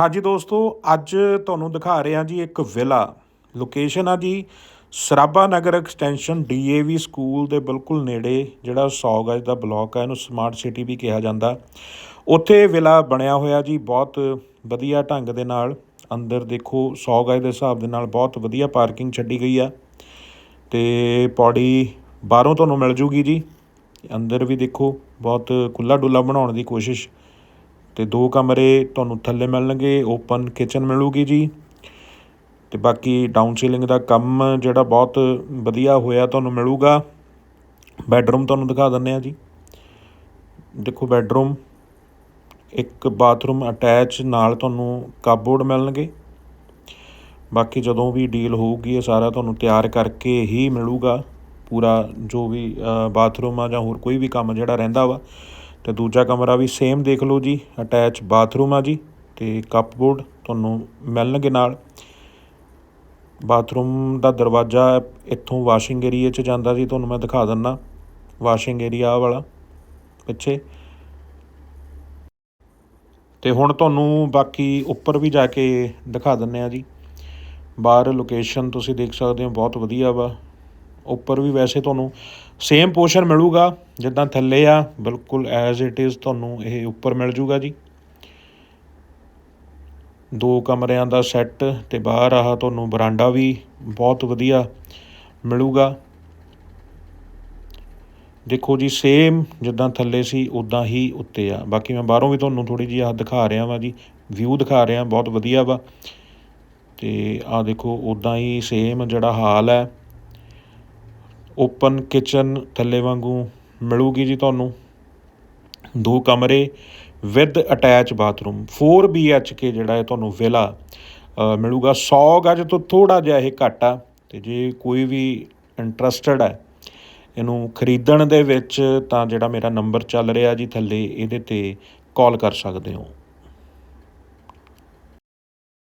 ਹਾਂਜੀ ਦੋਸਤੋ, ਅੱਜ ਤੁਹਾਨੂੰ ਦਿਖਾ ਰਹੇ ਹਾਂ ਜੀ ਇੱਕ ਵਿਲਾ ਲੋਕੇਸ਼ਨ ਆ ਜੀ Sarabha Nagar extension DAV school ਦੇ ਬਿਲਕੁਲ ਨੇੜੇ, ਜਿਹੜਾ 100 ਗਜ ਦਾ ਬਲਾਕ ਹੈ ਇਹਨੂੰ ਸਮਾਰਟ ਸਿਟੀ ਵੀ ਕਿਹਾ ਜਾਂਦਾ। ਉੱਥੇ ਵਿਲਾ ਬਣਿਆ ਹੋਇਆ ਜੀ, ਬਹੁਤ ਵਧੀਆ ਢੰਗ ਦੇ ਨਾਲ। ਅੰਦਰ ਦੇਖੋ 100 ਗਜ ਦੇ ਹਿਸਾਬ ਦੇ ਨਾਲ ਬਹੁਤ ਵਧੀਆ ਪਾਰਕਿੰਗ ਛੱਡੀ ਗਈ ਆ। ਤੇ ਪੌੜੀ ਬਾਹਰੋਂ ਤੁਹਾਨੂੰ ਮਿਲ ਜੂਗੀ ਜੀ। ਅੰਦਰ ਵੀ ਦੇਖੋ, ਬਹੁਤ ਖੁੱਲਾ ਡੁੱਲਾ ਬਣਾਉਣ ਦੀ ਕੋਸ਼ਿਸ਼। ਅਤੇ ਦੋ ਕਮਰੇ ਤੁਹਾਨੂੰ ਥੱਲੇ ਮਿਲਣਗੇ ਓਪਨ ਕਿਚਨ ਮਿਲੂਗੀ ਜੀ। ਅਤੇ ਬਾਕੀ ਡਾਊਨ ਸੀਲਿੰਗ ਦਾ ਕੰਮ ਜਿਹੜਾ ਬਹੁਤ ਵਧੀਆ ਹੋਇਆ ਤੁਹਾਨੂੰ ਮਿਲੂਗਾ। ਬੈੱਡਰੂਮ ਤੁਹਾਨੂੰ ਦਿਖਾ ਦਿੰਦੇ ਆ ਜੀ। ਦੇਖੋ ਬੈੱਡਰੂਮ ਇੱਕ ਬਾਥਰੂਮ ਅਟੈਚ ਨਾਲ ਤੁਹਾਨੂੰ ਕਪਬੋਰਡ ਮਿਲਣਗੇ। ਬਾਕੀ ਜਦੋਂ ਵੀ ਡੀਲ ਹੋਊਗੀ ਇਹ ਸਾਰਾ ਤੁਹਾਨੂੰ ਤਿਆਰ ਕਰਕੇ ਹੀ ਮਿਲੂਗਾ। ਪੂਰਾ ਜੋ ਵੀ ਬਾਥਰੂਮ ਆ ਜਾਂ ਹੋਰ ਕੋਈ ਵੀ ਕੰਮ ਜਿਹੜਾ ਰਹਿੰਦਾ ਵਾ ਤੇ ਦੂਜਾ ਕਮਰਾ ਵੀ ਸੇਮ ਦੇਖ ਲਓ ਜੀ ਅਟੈਚ ਬਾਥਰੂਮ ਆ ਜੀ ਤੇ ਕੱਪਬੋਰਡ ਤੁਹਾਨੂੰ ਮਿਲਣਗੇ ਨਾਲ। ਬਾਥਰੂਮ ਦਾ ਦਰਵਾਜ਼ਾ ਇੱਥੋਂ ਵਾਸ਼ਿੰਗ ਏਰੀਆ 'ਚ ਜਾਂਦਾ ਜੀ, ਤੁਹਾਨੂੰ ਮੈਂ ਦਿਖਾ ਦਿੰਨਾ। ਵਾਸ਼ਿੰਗ ਏਰੀਆ ਆਹ ਵਾਲਾ, ਪਿੱਛੇ। ਤੇ ਹੁਣ ਤੁਹਾਨੂੰ ਬਾਕੀ ਉੱਪਰ ਵੀ ਜਾ ਕੇ ਦਿਖਾ ਦਿੰਨੇ ਆ ਜੀ। ਬਾਹਰ ਲੋਕੇਸ਼ਨ ਤੁਸੀਂ ਦੇਖ ਸਕਦੇ ਹੋ, ਬਹੁਤ ਵਧੀਆ ਵਾ। ਉੱਪਰ ਵੀ ਵੈਸੇ ਤੁਹਾਨੂੰ ਸੇਮ ਪੋਰਸ਼ਨ ਮਿਲੂਗਾ, ਜਿੱਦਾਂ ਥੱਲੇ ਆ, ਬਿਲਕੁਲ ਐਜ਼ ਇਟ ਇਜ਼ ਤੁਹਾਨੂੰ ਇਹ ਉੱਪਰ ਮਿਲ ਜੂਗਾ ਜੀ। ਦੋ ਕਮਰਿਆਂ ਦਾ ਸੈੱਟ ਤੇ ਬਾਹਰ ਆਹ ਤੁਹਾਨੂੰ ਬਰਾਂਡਾ ਵੀ ਬਹੁਤ ਵਧੀਆ ਮਿਲੂਗਾ। ਦੇਖੋ ਜੀ ਸੇਮ ਜਿੱਦਾਂ ਥੱਲੇ ਸੀ ਉਦਾਂ ਹੀ ਉੱਤੇ ਆ। ਬਾਕੀ ਮੈਂ ਬਾਹਰੋਂ ਵੀ ਤੁਹਾਨੂੰ ਥੋੜੀ ਜਿਹੀ ਆਹ ਦਿਖਾ ਰਿਹਾ ਵਾਂ ਜੀ ਵਿਊ ਦਿਖਾ ਰਿਹਾ, ਬਹੁਤ ਵਧੀਆ ਵਾ। ਤੇ ਆਹ ਦੇਖੋ ਉਦਾਂ ਹੀ ਸੇਮ ਜਿਹੜਾ ਹਾਲ ਹੈ। ਓਪਨ ਕਿਚਨ ਥੱਲੇ ਵਾਂਗੂ ਮਿਲੂਗੀ ਜੀ ਤੁਹਾਨੂੰ। ਦੋ ਕਮਰੇ ਵਿਦ ਅਟੈਚ ਬਾਥਰੂਮ। 4 ਕੇ ਜਿਹੜਾ ਹੈ ਤੁਹਾਨੂੰ ਵਿਲਾ ਅ, ਮਿਲੂਗਾ। 100 ਗਜ ਤੋਂ ਥੋੜਾ ਜਿਹਾ ਇਹ ਘੱਟ ਆ ਤੇ ਜੇ ਕੋਈ ਵੀ ਇੰਟਰਸਟਡ ਹੈ ਇਹਨੂੰ ਖਰੀਦਣ ਦੇ ਵਿੱਚ ਤਾਂ ਜਿਹੜਾ ਮੇਰਾ ਨੰਬਰ ਚੱਲ ਰਿਹਾ ਜੀ ਥੱਲੇ ਇਹਦੇ ਤੇ ਕਾਲ ਕਰ ਸਕਦੇ ਹੋ।